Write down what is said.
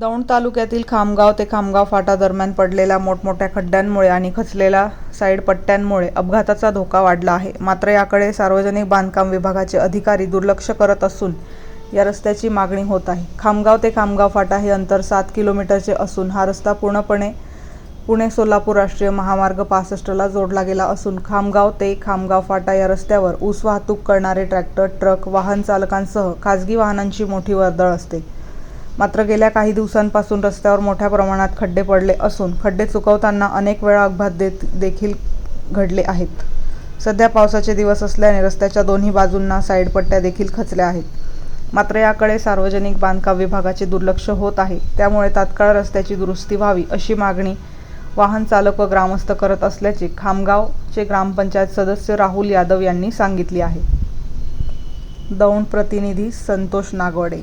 दौंड तालुक्यातील खामगाव ते खामगाव फाटा दरम्यान पडलेल्या मोठमोठ्या खड्ड्यांमुळे आणि खचलेल्या साईड पट्ट्यांमुळे अपघाताचा धोका वाढला आहे. मात्र याकडे सार्वजनिक बांधकाम विभागाचे अधिकारी दुर्लक्ष करत असून या रस्त्याची मागणी होत आहे. खामगाव ते खामगाव फाटा हे अंतर सात किलोमीटरचे असून हा रस्ता पूर्णपणे पुणे सोलापूर राष्ट्रीय महामार्ग पासष्टला जोडला गेला असून खामगाव ते खामगाव फाटा या रस्त्यावर ऊस वाहतूक करणारे ट्रॅक्टर ट्रक वाहन चालकांसह खाजगी वाहनांची मोठी वर्दळ असते. मात्र गेल्या काही दिवसांपासून रस्त्यावर मोठ्या प्रमाणात खड्डे पडले असून खड्डे चुकवताना अनेक वेळा अपघात देत देखील घडले आहेत. सध्या पावसाचे दिवस असल्याने रस्त्याच्या दोन्ही बाजूंना साईडपट्ट्या देखील खचल्या आहेत. मात्र याकडे सार्वजनिक बांधकाम विभागाचे दुर्लक्ष होत आहे. त्यामुळे तात्काळ रस्त्याची दुरुस्ती व्हावी अशी मागणी वाहन चालक व ग्रामस्थ करत असल्याचे खामगावचे ग्रामपंचायत सदस्य राहुल यादव यांनी सांगितले आहे. दौंड प्रतिनिधी संतोष नागवडे